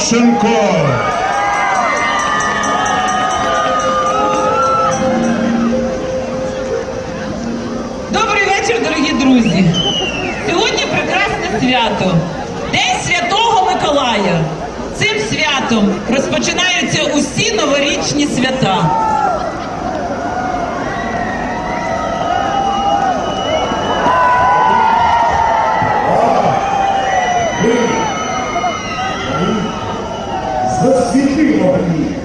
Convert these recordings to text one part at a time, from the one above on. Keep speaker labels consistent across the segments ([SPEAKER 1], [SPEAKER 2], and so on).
[SPEAKER 1] Шелудченко.
[SPEAKER 2] Добрий вечір, дорогі друзі! Сьогодні прекрасне свято День Святого Миколая. Цим святом розпочинаються усі новорічні свята.
[SPEAKER 3] Засвіти вогні!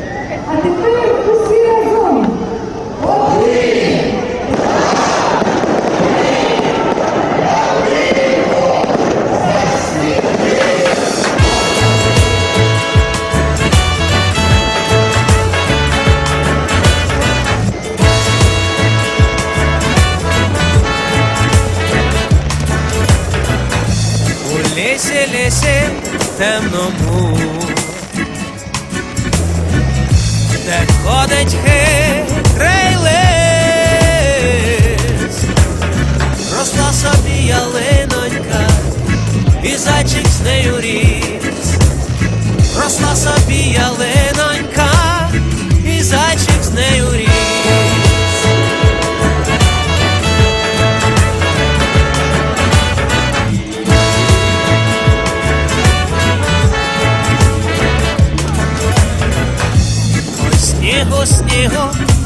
[SPEAKER 4] А тепер усі разом.
[SPEAKER 5] У лісі, лісі темному, Ходить хитрий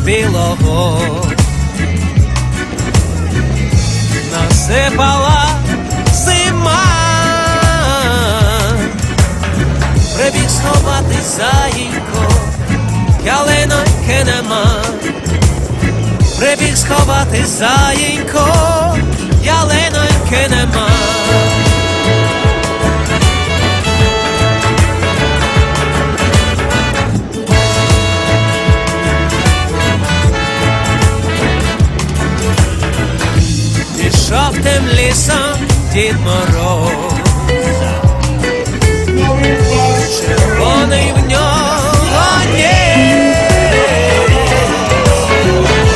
[SPEAKER 5] білого. Насипала зима, прибіг сховати заїнько, ялиноньки нема, прибіг сховати заїнько, ялиноньки нема. Лісом Дід Мороз, червоний в нього ніс.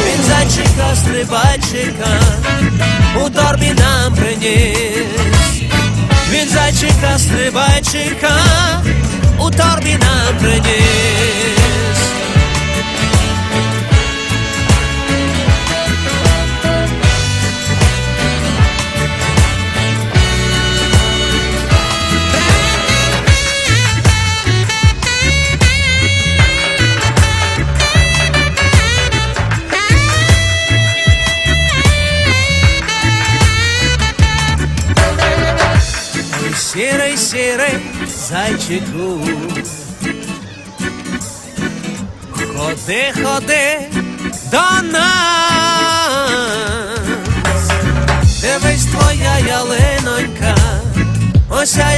[SPEAKER 5] Він зайчика стрибайчика у торбі нам приніс. Він зайчика стрибайчика у торбі нам приніс. Сірий зайчику. Ходи, ходи до нас. Дивись, твоя ялинонька, осяяла